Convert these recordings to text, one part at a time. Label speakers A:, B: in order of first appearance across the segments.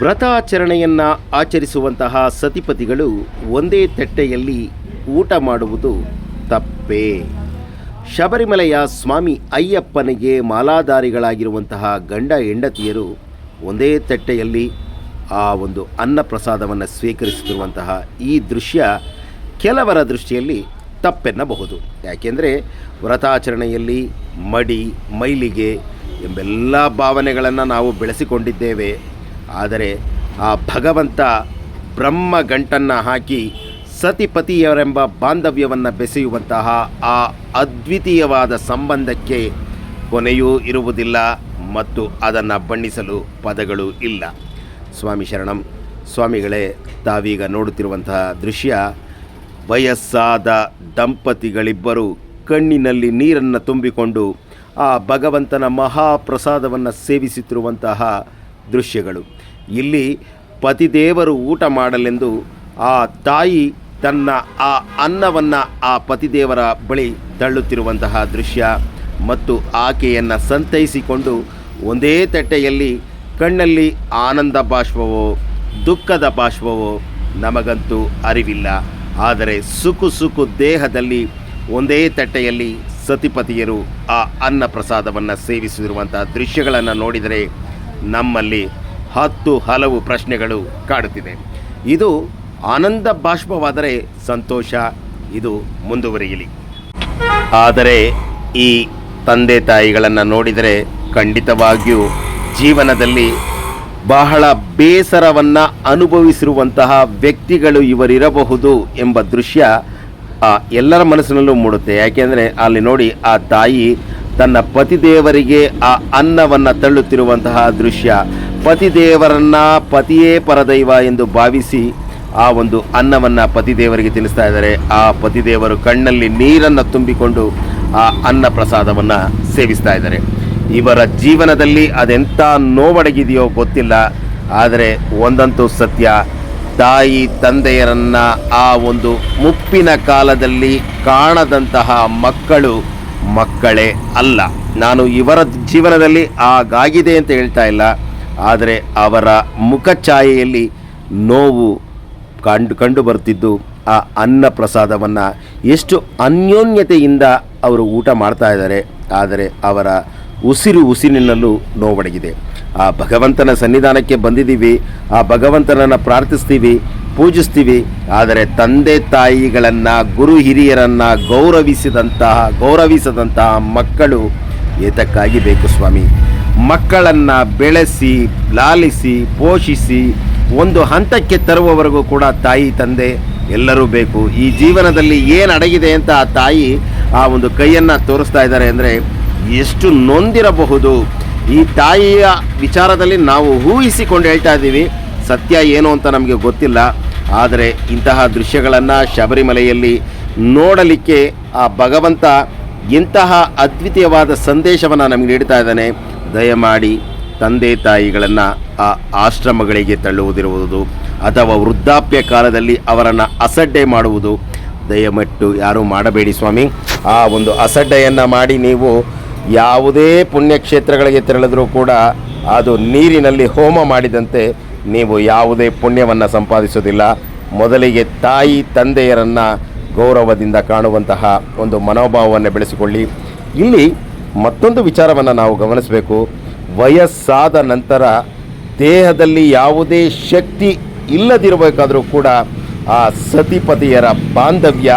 A: ವ್ರತಾಚರಣೆಯನ್ನು ಆಚರಿಸುವಂತಹ ಸತಿಪತಿಗಳು ಒಂದೇ ತಟ್ಟೆಯಲ್ಲಿ ಊಟ ಮಾಡುವುದು ತಪ್ಪೇ. ಶಬರಿಮಲೆಯ ಸ್ವಾಮಿ ಅಯ್ಯಪ್ಪನಿಗೆ ಮಾಲಾಧಾರಿಗಳಾಗಿರುವಂತಹ ಗಂಡ ಹೆಂಡತಿಯರು ಒಂದೇ ತಟ್ಟೆಯಲ್ಲಿ ಆ ಒಂದು ಅನ್ನ ಪ್ರಸಾದವನ್ನು ಸ್ವೀಕರಿಸುತ್ತಿರುವಂತಹ ಈ ದೃಶ್ಯ ಕೆಲವರ ದೃಷ್ಟಿಯಲ್ಲಿ ತಪ್ಪೆನ್ನಬಹುದು. ಯಾಕೆಂದರೆ ವ್ರತಾಚರಣೆಯಲ್ಲಿ ಮಡಿ, ಮೈಲಿಗೆ ಎಂಬೆಲ್ಲ ಭಾವನೆಗಳನ್ನು ನಾವು ಬೆಳೆಸಿಕೊಂಡಿದ್ದೇವೆ. ಆದರೆ ಆ ಭಗವಂತ ಬ್ರಹ್ಮ ಗಂಟನ್ನು ಹಾಕಿ ಸತಿಪತಿಯವರೆಂಬ ಬಾಂಧವ್ಯವನ್ನು ಬೆಸೆಯುವಂತಹ ಆ ಅದ್ವಿತೀಯವಾದ ಸಂಬಂಧಕ್ಕೆ ಕೊನೆಯೂ ಇರುವುದಿಲ್ಲ ಮತ್ತು ಅದನ್ನು ಬಣ್ಣಿಸಲು ಪದಗಳು ಇಲ್ಲ. ಸ್ವಾಮಿ ಶರಣಂ, ಸ್ವಾಮಿಗಳೇ, ತಾವೀಗ ನೋಡುತ್ತಿರುವಂತಹ ದೃಶ್ಯ, ವಯಸ್ಸಾದ ದಂಪತಿಗಳಿಬ್ಬರು ಕಣ್ಣಿನಲ್ಲಿ ನೀರನ್ನು ತುಂಬಿಕೊಂಡು ಆ ಭಗವಂತನ ಮಹಾಪ್ರಸಾದವನ್ನು ಸೇವಿಸುತ್ತಿರುವಂತಹ ದೃಶ್ಯಗಳು. ಇಲ್ಲಿ ಪತಿದೇವರು ಊಟ ಮಾಡಲೆಂದು ಆ ತಾಯಿ ತನ್ನ ಆ ಅನ್ನವನ್ನು ಆ ಪತಿದೇವರ ಬಳಿ ತಳ್ಳುತ್ತಿರುವಂತಹ ದೃಶ್ಯ ಮತ್ತು ಆಕೆಯನ್ನು ಸಂತೈಸಿಕೊಂಡು ಒಂದೇ ತಟ್ಟೆಯಲ್ಲಿ ಕಣ್ಣಲ್ಲಿ ಆನಂದ ಬಾಷ್ಪವೋ ದುಃಖದ ಬಾಷ್ಪವೋ ನಮಗಂತೂ ಅರಿವಿಲ್ಲ. ಆದರೆ ಸುಖು ಸುಖು ದೇಹದಲ್ಲಿ ಒಂದೇ ತಟ್ಟೆಯಲ್ಲಿ ಸತಿಪತಿಯರು ಆ ಅನ್ನ ಪ್ರಸಾದವನ್ನು ಸೇವಿಸಿರುವಂಥ ದೃಶ್ಯಗಳನ್ನು ನೋಡಿದರೆ ನಮ್ಮಲ್ಲಿ ಹತ್ತು ಹಲವು ಪ್ರಶ್ನೆಗಳು ಕಾಡುತ್ತಿದೆ. ಇದು ಆನಂದ ಬಾಷ್ಪವಾದರೆ ಸಂತೋಷ, ಇದು ಮುಂದುವರಿಯಲಿ. ಆದರೆ ಈ ತಂದೆ ತಾಯಿಗಳನ್ನು ನೋಡಿದರೆ ಖಂಡಿತವಾಗಿಯೂ ಜೀವನದಲ್ಲಿ ಬಹಳ ಬೇಸರವನ್ನು ಅನುಭವಿಸಿರುವಂತಹ ವ್ಯಕ್ತಿಗಳು ಇವರಿರಬಹುದು ಎಂಬ ದೃಶ್ಯ ಎಲ್ಲರ ಮನಸ್ಸಿನಲ್ಲೂ ಮೂಡುತ್ತೆ. ಯಾಕೆಂದರೆ ಅಲ್ಲಿ ನೋಡಿ ಆ ತಾಯಿ ತನ್ನ ಪತಿದೇವರಿಗೆ ಆ ಅನ್ನವನ್ನು ತಳ್ಳುತ್ತಿರುವಂತಹ ದೃಶ್ಯ. ಪತಿದೇವರನ್ನ ಪತಿಯೇ ಪರದೈವ ಎಂದು ಭಾವಿಸಿ ಆ ಒಂದು ಅನ್ನವನ್ನು ಪತಿದೇವರಿಗೆ ತಿನ್ನಿಸ್ತಾ ಇದ್ದಾರೆ. ಆ ಪತಿದೇವರು ಕಣ್ಣಲ್ಲಿ ನೀರನ್ನು ತುಂಬಿಕೊಂಡು ಆ ಅನ್ನ ಪ್ರಸಾದವನ್ನು ಸೇವಿಸ್ತಾ ಇದ್ದಾರೆ. ಇವರ ಜೀವನದಲ್ಲಿ ಅದೆಂಥ ನೋವಡಗಿದೆಯೋ ಗೊತ್ತಿಲ್ಲ. ಆದರೆ ಒಂದಂತೂ ಸತ್ಯ, ತಾಯಿ ತಂದೆಯರನ್ನು ಆ ಒಂದು ಮುಪ್ಪಿನ ಕಾಲದಲ್ಲಿ ಕಾಣದಂತಹ ಮಕ್ಕಳು ಮಕ್ಕಳೇ ಅಲ್ಲ. ನಾನು ಇವರ ಜೀವನದಲ್ಲಿ ಆಗಾಗಿದೆ ಅಂತ ಹೇಳ್ತಾ ಇಲ್ಲ. ಆದರೆ ಅವರ ಮುಖಛಾಯೆಯಲ್ಲಿ ನೋವು ಕಂಡು ಕಂಡು ಬರ್ತಿದ್ದು, ಆ ಅನ್ನ ಪ್ರಸಾದವನ್ನು ಎಷ್ಟು ಅನ್ಯೋನ್ಯತೆಯಿಂದ ಅವರು ಊಟ ಮಾಡ್ತಾ ಇದ್ದಾರೆ. ಆದರೆ ಅವರ ಉಸಿರು ಉಸಿರಿನಲ್ಲೂ ನೋವಡಗಿದೆ. ಆ ಭಗವಂತನ ಸನ್ನಿಧಾನಕ್ಕೆ ಬಂದಿದ್ದೀವಿ. ಆ ಭಗವಂತನನ್ನು ಪ್ರಾರ್ಥಿಸ್ತೀವಿ. ಪೂಜಿಸ್ತೀವಿ, ಆದರೆ ತಂದೆ ತಾಯಿಗಳನ್ನು, ಗುರು ಹಿರಿಯರನ್ನು ಗೌರವಿಸಿದಂತಹ, ಗೌರವಿಸದಂತಹ ಮಕ್ಕಳು ಏತಕ್ಕಾಗಿ ಬೇಕು ಸ್ವಾಮಿ? ಮಕ್ಕಳನ್ನು ಬೆಳೆಸಿ, ಲಾಲಿಸಿ, ಪೋಷಿಸಿ, ಒಂದು ಹಂತಕ್ಕೆ ತರುವವರೆಗೂ ಕೂಡ ತಾಯಿ, ತಂದೆ ಎಲ್ಲರೂ ಬೇಕು. ಈ ಜೀವನದಲ್ಲಿ ಏನು ಅಡಗಿದೆ ಅಂತ ಆ ತಾಯಿ ಆ ಒಂದು ಕೈಯನ್ನು ತೋರಿಸ್ತಾ ಇದ್ದಾರೆ ಅಂದರೆ ಎಷ್ಟು ನೊಂದಿರಬಹುದು. ಈ ತಾಯಿಯ ವಿಚಾರದಲ್ಲಿ ನಾವು ಊಹಿಸಿಕೊಂಡು ಹೇಳ್ತಾ ಇದ್ದೀವಿ. ಸತ್ಯ ಏನು ಅಂತ ನಮಗೆ ಗೊತ್ತಿಲ್ಲ. ಆದರೆ ಇಂತಹ ದೃಶ್ಯಗಳನ್ನು ಶಬರಿಮಲೆಯಲ್ಲಿ ನೋಡಲಿಕ್ಕೆ ಆ ಭಗವಂತ ಇಂತಹ ಅದ್ವಿತೀಯವಾದ ಸಂದೇಶವನ್ನು ನಮಗೆ ನೀಡ್ತಾ ಇದ್ದಾನೆ. ದಯಮಾಡಿ ತಂದೆ ತಾಯಿಗಳನ್ನು ಆ ಆಶ್ರಮಗಳಿಗೆ ತಳ್ಳುವುದಿರುವುದು ಅಥವಾ ವೃದ್ಧಾಪ್ಯ ಕಾಲದಲ್ಲಿ ಅವರನ್ನು ಅಸಡ್ಡೆ ಮಾಡುವುದು ದಯಮಟ್ಟು ಯಾರೂ ಮಾಡಬೇಡಿ ಸ್ವಾಮಿ. ಆ ಒಂದು ಅಸಡ್ಡೆಯನ್ನು ಮಾಡಿ ನೀವು ಯಾವುದೇ ಪುಣ್ಯಕ್ಷೇತ್ರಗಳಿಗೆ ತೆರಳಿದ್ರೂ ಕೂಡ ಅದು ನೀರಿನಲ್ಲಿ ಹೋಮ ಮಾಡಿದಂತೆ ನೀವು ಯಾವುದೇ ಪುಣ್ಯವನ್ನು ಸಂಪಾದಿಸುವುದಿಲ್ಲ. ಮೊದಲಿಗೆ ತಾಯಿ ತಂದೆಯರನ್ನು ಗೌರವದಿಂದ ಕಾಣುವಂತಹ ಒಂದು ಮನೋಭಾವವನ್ನು ಬೆಳೆಸಿಕೊಳ್ಳಿ. ಇಲ್ಲಿ ಮತ್ತೊಂದು ವಿಚಾರವನ್ನು ನಾವು ಗಮನಿಸಬೇಕು. ವಯಸ್ಸಾದ ನಂತರ ದೇಹದಲ್ಲಿ ಯಾವುದೇ ಶಕ್ತಿ ಇಲ್ಲದಿರಬೇಕಾದರೂ ಕೂಡ ಆ ಸತಿಪತಿಯರ ಬಾಂಧವ್ಯ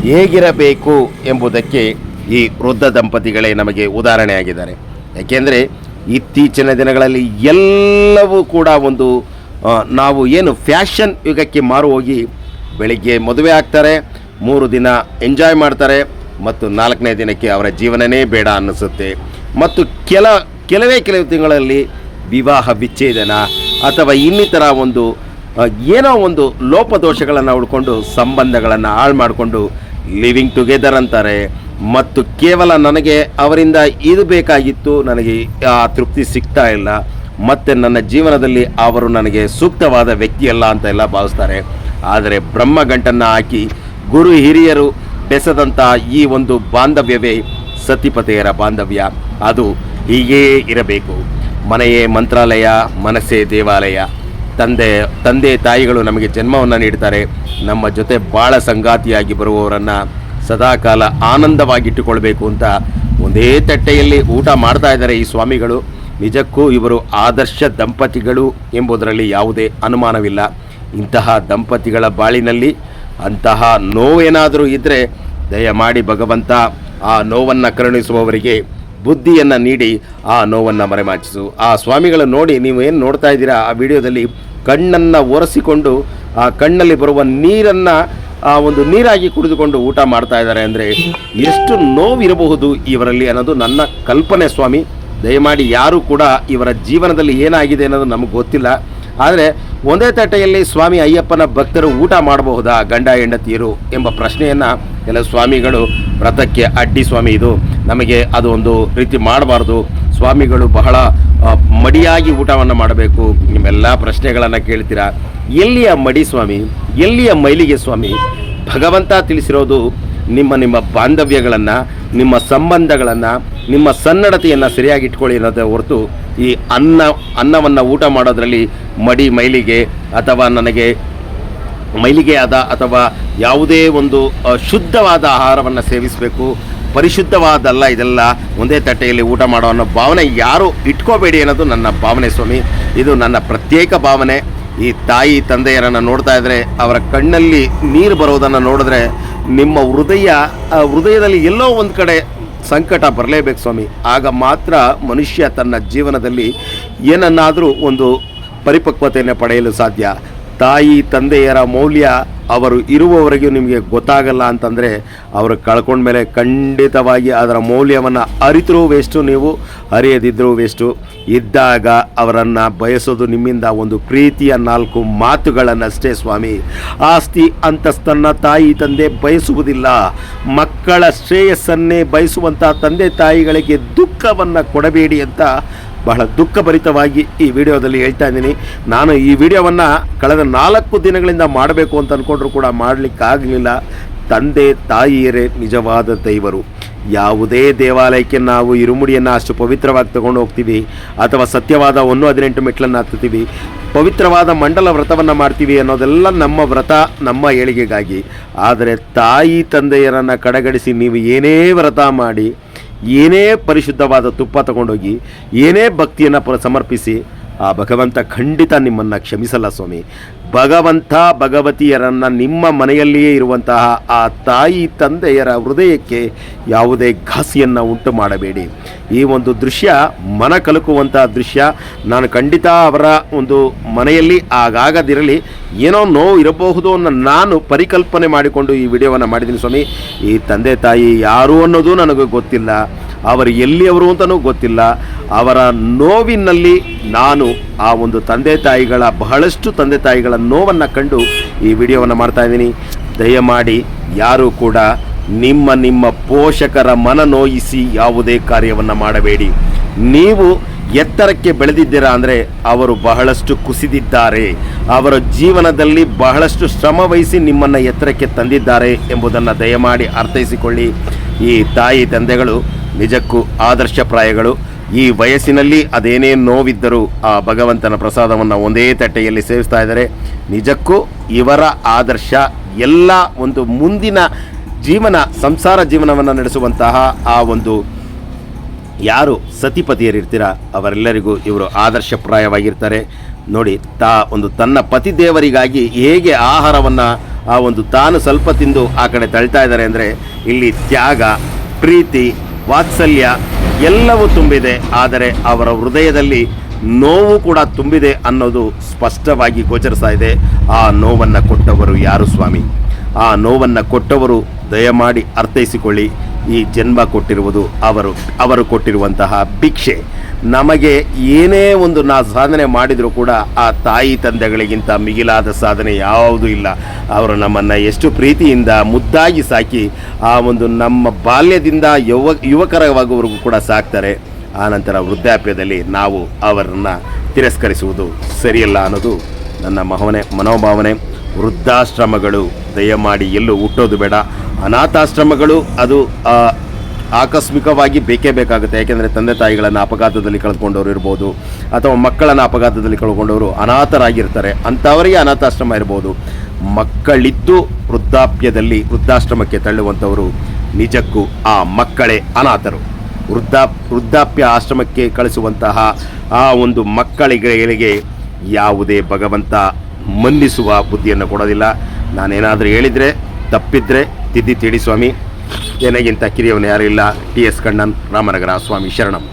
A: ಹೇಗಿರಬೇಕು ಎಂಬುದಕ್ಕೆ ಈ ವೃದ್ಧ ದಂಪತಿಗಳೇ ನಮಗೆ ಉದಾಹರಣೆಯಾಗಿದ್ದಾರೆ. ಯಾಕೆಂದರೆ ಇತ್ತೀಚಿನ ದಿನಗಳಲ್ಲಿ ಎಲ್ಲವೂ ಕೂಡ ಒಂದು ನಾವು ಏನು ಫ್ಯಾಷನ್ ಯುಗಕ್ಕೆ ಮಾರು ಹೋಗಿ ಬೆಳಿಗ್ಗೆ ಮದುವೆ ಆಗ್ತಾರೆ, ಮೂರು ದಿನ ಎಂಜಾಯ್ ಮಾಡ್ತಾರೆ, ಮತ್ತು ನಾಲ್ಕನೇ ದಿನಕ್ಕೆ ಅವರ ಜೀವನನೇ ಬೇಡ ಅನ್ನಿಸುತ್ತೆ. ಮತ್ತು ಕೆಲ, ಕೆಲವೇ ಕೆಲವು ತಿಂಗಳಲ್ಲಿ ವಿವಾಹ ವಿಚ್ಛೇದನ ಅಥವಾ ಇನ್ನಿತರ ಒಂದು ಏನೋ ಒಂದು ಲೋಪದೋಷಗಳನ್ನು ಉಳ್ಕೊಂಡು ಸಂಬಂಧಗಳನ್ನು ಹಾಳು ಮಾಡಿಕೊಂಡು ಲಿವಿಂಗ್ ಟುಗೆದರ್ ಅಂತಾರೆ. ಮತ್ತು ಕೇವಲ ನನಗೆ ಅವರಿಂದ ಇದು ಬೇಕಾಗಿತ್ತು, ನನಗೆ ಆ ತೃಪ್ತಿ ಸಿಗ್ತಾ ಇಲ್ಲ. ಮತ್ತು ನನ್ನ ಜೀವನದಲ್ಲಿ ಅವರು ನನಗೆ ಸೂಕ್ತವಾದ ವ್ಯಕ್ತಿಯಲ್ಲ ಅಂತ ಎಲ್ಲ ಭಾವಿಸ್ತಾರೆ. ಆದರೆ ಬ್ರಹ್ಮಗಂಟನ್ನು ಹಾಕಿ ಗುರು ಹಿರಿಯರು ಬೆಸೆದಂಥ ಈ ಒಂದು ಬಾಂಧವ್ಯವೇ ಸತಿಪತೆಯರ ಬಾಂಧವ್ಯ. ಅದು ಹೀಗೇ ಇರಬೇಕು. ಮನೆಯೇ ಮಂತ್ರಾಲಯ, ಮನಸ್ಸೇ ದೇವಾಲಯ. ತಂದೆ ತಂದೆ ತಾಯಿಗಳು ನಮಗೆ ಜನ್ಮವನ್ನು ನೀಡ್ತಾರೆ. ನಮ್ಮ ಜೊತೆ ಭಾಳ ಸಂಗಾತಿಯಾಗಿ ಬರುವವರನ್ನು ಸದಾಕಾಲ ಆನಂದವಾಗಿಟ್ಟುಕೊಳ್ಬೇಕು ಅಂತ ಒಂದೇ ತಟ್ಟೆಯಲ್ಲಿ ಊಟ ಮಾಡ್ತಾ ಇದ್ದಾರೆ ಈ ಸ್ವಾಮಿಗಳು. ನಿಜಕ್ಕೂ ಇವರು ಆದರ್ಶ ದಂಪತಿಗಳು ಎಂಬುದರಲ್ಲಿ ಯಾವುದೇ ಅನುಮಾನವಿಲ್ಲ. ಇಂತಹ ದಂಪತಿಗಳ ಬಾಳಿನಲ್ಲಿ ಅಂತಹ ನೋವೇನಾದರೂ ಇದ್ದರೆ ದಯಮಾಡಿ ಭಗವಂತ ಆ ನೋವನ್ನು ಕರುಣಿಸುವವರಿಗೆ ಬುದ್ಧಿಯನ್ನು ನೀಡಿ ಆ ನೋವನ್ನು ಮರೆಮಾಚಿಸು. ಆ ಸ್ವಾಮಿಗಳು ನೋಡಿ ನೀವು ಏನು ನೋಡ್ತಾ ಇದ್ದೀರಾ ಆ ವಿಡಿಯೋದಲ್ಲಿ ಕಣ್ಣನ್ನು ಒರೆಸಿಕೊಂಡು ಆ ಕಣ್ಣಲ್ಲಿ ಬರುವ ನೀರನ್ನು ಆ ಒಂದು ನೀರಾಗಿ ಕುಡಿದುಕೊಂಡು ಊಟ ಮಾಡ್ತಾ ಇದ್ದಾರೆ ಅಂದರೆ ಎಷ್ಟು ನೋವಿರಬಹುದು ಇವರಲ್ಲಿ ಅನ್ನೋದು ನನ್ನ ಕಲ್ಪನೆ ಸ್ವಾಮಿ. ದಯಮಾಡಿ ಯಾರೂ ಕೂಡ ಇವರ ಜೀವನದಲ್ಲಿ ಏನಾಗಿದೆ ಅನ್ನೋದು ನಮಗೆ ಗೊತ್ತಿಲ್ಲ. ಆದರೆ ಒಂದೇ ತಟ್ಟೆಯಲ್ಲಿ ಸ್ವಾಮಿ ಅಯ್ಯಪ್ಪನ ಭಕ್ತರು ಊಟ ಮಾಡಬಹುದಾ ಗಂಡ ಹೆಂಡತಿಯರು ಎಂಬ ಪ್ರಶ್ನೆಯನ್ನು ಕೆಲವು ಸ್ವಾಮಿಗಳು ವ್ರತಕ್ಕೆ ಅಡ್ಡಿ ಸ್ವಾಮಿ ಇದು. ನಮಗೆ ಅದು ಒಂದು ರೀತಿ ಮಾಡಬಾರ್ದು. ಸ್ವಾಮಿಗಳು ಬಹಳ ಮಡಿಯಾಗಿ ಊಟವನ್ನು ಮಾಡಬೇಕು. ನಿಮ್ಮೆಲ್ಲ ಪ್ರಶ್ನೆಗಳನ್ನು ಕೇಳ್ತೀರಾ? ಎಲ್ಲಿಯ ಮಡಿ ಸ್ವಾಮಿ? ಎಲ್ಲಿಯ ಮೈಲಿಗೆ ಸ್ವಾಮಿ? ಭಗವಂತ ತಿಳಿಸಿರೋದು ನಿಮ್ಮ ನಿಮ್ಮ ಬಾಂಧವ್ಯಗಳನ್ನು, ನಿಮ್ಮ ಸಂಬಂಧಗಳನ್ನು, ನಿಮ್ಮ ಸನ್ನಡತೆಯನ್ನು ಸರಿಯಾಗಿ ಇಟ್ಕೊಳ್ಳಿ ಅನ್ನೋದೇ ಹೊರತು ಈ ಅನ್ನ, ಅನ್ನವನ್ನು ಊಟ ಮಾಡೋದರಲ್ಲಿ ಮಡಿ ಮೈಲಿಗೆ ಅಥವಾ ನನಗೆ ಮೈಲಿಗೆ ಆದ ಅಥವಾ ಯಾವುದೇ ಒಂದು ಶುದ್ಧವಾದ ಆಹಾರವನ್ನು ಸೇವಿಸಬೇಕು, ಪರಿಶುದ್ಧವಾದಲ್ಲ ಇದೆಲ್ಲ ಒಂದೇ ತಟ್ಟೆಯಲ್ಲಿ ಊಟ ಮಾಡೋ ಅನ್ನೋ ಭಾವನೆ ಯಾರು ಇಟ್ಕೋಬೇಡಿ ಅನ್ನೋದು ನನ್ನ ಭಾವನೆ ಸ್ವಾಮಿ. ಇದು ನನ್ನ ಪ್ರತ್ಯೇಕ ಭಾವನೆ. ಈ ತಾಯಿ ತಂದೆಯರನ್ನು ನೋಡ್ತಾ ಇದ್ರೆ, ಅವರ ಕಣ್ಣಲ್ಲಿ ನೀರು ಬರೋದನ್ನು ನೋಡಿದ್ರೆ ನಿಮ್ಮ ಹೃದಯ ಹೃದಯದಲ್ಲಿ ಎಲ್ಲೋ ಒಂದು ಕಡೆ ಸಂಕಟ ಬರಲೇಬೇಕು ಸ್ವಾಮಿ. ಆಗ ಮಾತ್ರ ಮನುಷ್ಯ ತನ್ನ ಜೀವನದಲ್ಲಿ ಏನನ್ನಾದರೂ ಒಂದು ಪರಿಪಕ್ವತೆಯನ್ನು ಪಡೆಯಲು ಸಾಧ್ಯ. ತಾಯಿ, ತಂದೆಯರ ಮೌಲ್ಯ ಅವರು ಇರುವವರೆಗೂ ನಿಮಗೆ ಗೊತ್ತಾಗಲ್ಲ ಅಂತಂದರೆ ಅವರು ಕಳ್ಕೊಂಡ್ಮೇಲೆ ಖಂಡಿತವಾಗಿ ಅದರ ಮೌಲ್ಯವನ್ನು ಅರಿತರೂ ವೇಸ್ಟು ನೀವು ಅರಿಯದಿದ್ದರೂ ವೇಸ್ಟು ಇದ್ದಾಗ ಅವರನ್ನು ಬಯಸೋದು ನಿಮ್ಮಿಂದ ಒಂದು ಪ್ರೀತಿಯ ನಾಲ್ಕು ಮಾತುಗಳನ್ನಷ್ಟೇ ಸ್ವಾಮಿ. ಆಸ್ತಿ ಅಂತಸ್ತನ್ನು ತಾಯಿ ತಂದೆ ಬಯಸುವುದಿಲ್ಲ. ಮಕ್ಕಳ ಶ್ರೇಯಸ್ಸನ್ನೇ ಬಯಸುವಂಥ ತಂದೆ ತಾಯಿಗಳಿಗೆ ದುಃಖವನ್ನು ಕೊಡಬೇಡಿ ಅಂತ ಬಹಳ ದುಃಖಭರಿತವಾಗಿ ಈ ವಿಡಿಯೋದಲ್ಲಿ ಹೇಳ್ತಾ ಇದ್ದೀನಿ. ನಾನು ಈ ವಿಡಿಯೋವನ್ನು ಕಳೆದ ನಾಲ್ಕು ದಿನಗಳಿಂದ ಮಾಡಬೇಕು ಅಂತ ಅಂದ್ಕೊಂಡ್ರು ಕೂಡ ಮಾಡಲಿಕ್ಕಾಗಲಿಲ್ಲ. ತಂದೆ, ತಾಯಿಯರೇ ನಿಜವಾದ ದೈವರು. ಯಾವುದೇ ದೇವಾಲಯಕ್ಕೆ ನಾವು ಇರುಮುಡಿಯನ್ನು ಅಷ್ಟು ಪವಿತ್ರವಾಗಿ ತಗೊಂಡು ಹೋಗ್ತೀವಿ, ಅಥವಾ ಸತ್ಯವಾದ ಒಂದು ಹದಿನೆಂಟು ಮೆಟ್ಲನ್ನು ಹತ್ತುತ್ತೀವಿ, ಪವಿತ್ರವಾದ ಮಂಡಲ ವ್ರತವನ್ನು ಮಾಡ್ತೀವಿ ಅನ್ನೋದೆಲ್ಲ ನಮ್ಮ ವ್ರತ, ನಮ್ಮ ಏಳಿಗೆಗಾಗಿ. ಆದರೆ ತಾಯಿ, ತಂದೆಯರನ್ನು ಕಡೆಗಡಿಸಿ ನೀವು ಏನೇ ವ್ರತ ಮಾಡಿ ಏನೇ ಪರಿಶುದ್ಧವಾದ ತುಪ್ಪ ತಗೊಂಡೋಗಿ ಏನೇ ಭಕ್ತಿಯನ್ನು ಸಮರ್ಪಿಸಿ ಆ ಭಗವಂತ ಖಂಡಿತ ನಿಮ್ಮನ್ನು ಕ್ಷಮಿಸಲ್ಲ ಸ್ವಾಮಿ. ಭಗವಂತ ಭಗವತಿಯರನ್ನು ನಿಮ್ಮ ಮನೆಯಲ್ಲಿಯೇ ಇರುವಂತಹ ಆ ತಾಯಿ ತಂದೆಯರ ಹೃದಯಕ್ಕೆ ಯಾವುದೇ ಘಾಸಿಯನ್ನು ಉಂಟು ಮಾಡಬೇಡಿ. ಈ ಒಂದು ದೃಶ್ಯ ಮನ ಕಲಕುವಂತಹ ದೃಶ್ಯ. ನಾನು ಖಂಡಿತ ಅವರ ಒಂದು ಮನೆಯಲ್ಲಿ ಆಗಾಗದಿರಲಿ, ಏನೋ ನೋವು ಇರಬಹುದು ಅನ್ನೋ ನಾನು ಪರಿಕಲ್ಪನೆ ಮಾಡಿಕೊಂಡು ಈ ವಿಡಿಯೋವನ್ನು ಮಾಡಿದ್ದೀನಿ ಸ್ವಾಮಿ. ಈ ತಂದೆ ತಾಯಿ ಯಾರು ಅನ್ನೋದು ನನಗೆ ಗೊತ್ತಿಲ್ಲ. ಅವರು ಎಲ್ಲಿಯವರು ಅಂತಲೂ ಗೊತ್ತಿಲ್ಲ. ಅವರ ನೋವಿನಲ್ಲಿ ನಾನು ಆ ಒಂದು ತಂದೆ ತಾಯಿಗಳ, ಬಹಳಷ್ಟು ತಂದೆ ತಾಯಿಗಳ ನೋವನ್ನು ಕಂಡು ಈ ವಿಡಿಯೋವನ್ನು ಮಾಡ್ತಾ ಇದ್ದೀನಿ. ದಯಮಾಡಿ ಯಾರೂ ಕೂಡ ನಿಮ್ಮ ನಿಮ್ಮ ಪೋಷಕರ ಮನ ನೋಯಿಸಿ ಯಾವುದೇ ಕಾರ್ಯವನ್ನು ಮಾಡಬೇಡಿ. ನೀವು ಎತ್ತರಕ್ಕೆ ಬೆಳೆದಿದ್ದೀರಾ ಅಂದರೆ ಅವರು ಬಹಳಷ್ಟು ಕುಸಿದಿದ್ದಾರೆ. ಅವರ ಜೀವನದಲ್ಲಿ ಬಹಳಷ್ಟು ಶ್ರಮ ವಹಿಸಿ ನಿಮ್ಮನ್ನು ಎತ್ತರಕ್ಕೆ ತಂದಿದ್ದಾರೆ ಎಂಬುದನ್ನು ದಯಮಾಡಿ ಅರ್ಥೈಸಿಕೊಳ್ಳಿ. ಈ ತಾಯಿ, ತಂದೆಗಳು ನಿಜಕ್ಕೂ ಆದರ್ಶಪ್ರಾಯಗಳು. ಈ ವಯಸ್ಸಿನಲ್ಲಿ ಅದೇನೇ ನೋವಿದ್ದರೂ ಆ ಭಗವಂತನ ಪ್ರಸಾದವನ್ನು ಒಂದೇ ತಟ್ಟೆಯಲ್ಲಿ ಸೇವಿಸ್ತಾ ಇದ್ದಾರೆ. ನಿಜಕ್ಕೂ ಇವರ ಆದರ್ಶ ಎಲ್ಲ ಒಂದು ಮುಂದಿನ ಜೀವನ, ಸಂಸಾರ ಜೀವನವನ್ನು ನಡೆಸುವಂತಹ ಆ ಒಂದು ಯಾರು ಸತಿಪತಿಯರಿರ್ತೀರ? ಅವರೆಲ್ಲರಿಗೂ ಇವರು ಆದರ್ಶಪ್ರಾಯವಾಗಿರ್ತಾರೆ. ನೋಡಿ, ತಾ ಒಂದು ತನ್ನ ಪತಿದೇವರಿಗಾಗಿ ಹೇಗೆ ಆಹಾರವನ್ನು ಆ ಒಂದು ತಾನು ಸ್ವಲ್ಪ ತಿಂದು ಆ ಕಡೆ ತಳ್ತಾ ಇದ್ದಾರೆ ಅಂದರೆ, ಇಲ್ಲಿ ತ್ಯಾಗ, ಪ್ರೀತಿ ವಾತ್ಸಲ್ಯ ಎಲ್ಲವೂ ತುಂಬಿದೆ, ಆದರೆ ಅವರ ಹೃದಯದಲ್ಲಿ ನೋವು ಕೂಡ ತುಂಬಿದೆ ಅನ್ನೋದು ಸ್ಪಷ್ಟವಾಗಿ ಗೋಚರಿಸ್ತಾ ಇದೆ. ಆ ನೋವನ್ನು ಕೊಟ್ಟವರು ಯಾರು ಸ್ವಾಮಿ? ಆ ನೋವನ್ನು ಕೊಟ್ಟವರು ದಯಮಾಡಿ ಅರ್ಥೈಸಿಕೊಳ್ಳಿ. ಈ ಜನ್ಮ ಕೊಟ್ಟಿರುವುದು ಅವರು ಅವರು ಕೊಟ್ಟಿರುವಂತಹ ಭಿಕ್ಷೆ. ನಮಗೆ ಏನೇ ಒಂದು ನಾ ಸಾಧನೆ ಮಾಡಿದರೂ ಕೂಡ ಆ ತಾಯಿ ತಂದೆಗಳಿಗಿಂತ ಮಿಗಿಲಾದ ಸಾಧನೆ ಯಾವುದೂ ಇಲ್ಲ. ಅವರು ನಮ್ಮನ್ನು ಎಷ್ಟು ಪ್ರೀತಿಯಿಂದ ಮುದ್ದಾಗಿ ಸಾಕಿ ಆ ಒಂದು ನಮ್ಮ ಬಾಲ್ಯದಿಂದ ಯುವ ಯುವಕರವಾಗುವವರೆಗೂ ಕೂಡ ಸಾಕ್ತಾರೆ. ಆನಂತರ ವೃದ್ಧಾಪ್ಯದಲ್ಲಿ ನಾವು ಅವರನ್ನು ತಿರಸ್ಕರಿಸುವುದು ಸರಿಯಲ್ಲ ಅನ್ನೋದು ನನ್ನ ಮಹವನೆ, ಮನೋಭಾವನೆ. ವೃದ್ಧಾಶ್ರಮಗಳು ದಯಮಾಡಿ ಎಲ್ಲೂ ಹುಟ್ಟೋದು ಬೇಡ. ಅನಾಥಾಶ್ರಮಗಳು ಅದು ಆಕಸ್ಮಿಕವಾಗಿ ಬೇಕೇ ಬೇಕಾಗುತ್ತೆ. ಯಾಕೆಂದರೆ ತಂದೆ ತಾಯಿಗಳನ್ನು ಅಪಘಾತದಲ್ಲಿ ಕಳೆದುಕೊಂಡವರು ಇರ್ಬೋದು, ಅಥವಾ ಮಕ್ಕಳನ್ನು ಅಪಘಾತದಲ್ಲಿ ಕಳ್ಕೊಂಡವರು ಅನಾಥರಾಗಿರ್ತಾರೆ. ಅಂಥವರಿಗೆ ಅನಾಥಾಶ್ರಮ ಇರ್ಬೋದು. ಮಕ್ಕಳಿದ್ದು ವೃದ್ಧಾಪ್ಯದಲ್ಲಿ, ವೃದ್ಧಾಶ್ರಮಕ್ಕೆ ತಳ್ಳುವಂಥವರು ನಿಜಕ್ಕೂ ಆ ಮಕ್ಕಳೇ ಅನಾಥರು. ವೃದ್ಧಾ, ವೃದ್ಧಾಪ್ಯ ಆಶ್ರಮಕ್ಕೆ ಕಳಿಸುವಂತಹ ಆ ಒಂದು ಮಕ್ಕಳಿಗೆ ಯಾವುದೇ ಭಗವಂತ ಮನ್ನಿಸುವ ಬುದ್ಧಿಯನ್ನು ಕೊಡೋದಿಲ್ಲ. ನಾನೇನಾದರೂ ಹೇಳಿದರೆ, ತಪ್ಪಿದ್ರೆ ತಿದ್ದಿ ತಿಳಿ ಸ್ವಾಮಿ. ನನಗಿಂತ ಕಿರಿಯವನು ಯಾರಿಲ್ಲ ಟಿ ಎಸ್ ಕಣ್ಣನ್ ರಾಮನಗರ ಸ್ವಾಮಿ ಶರಣಂ.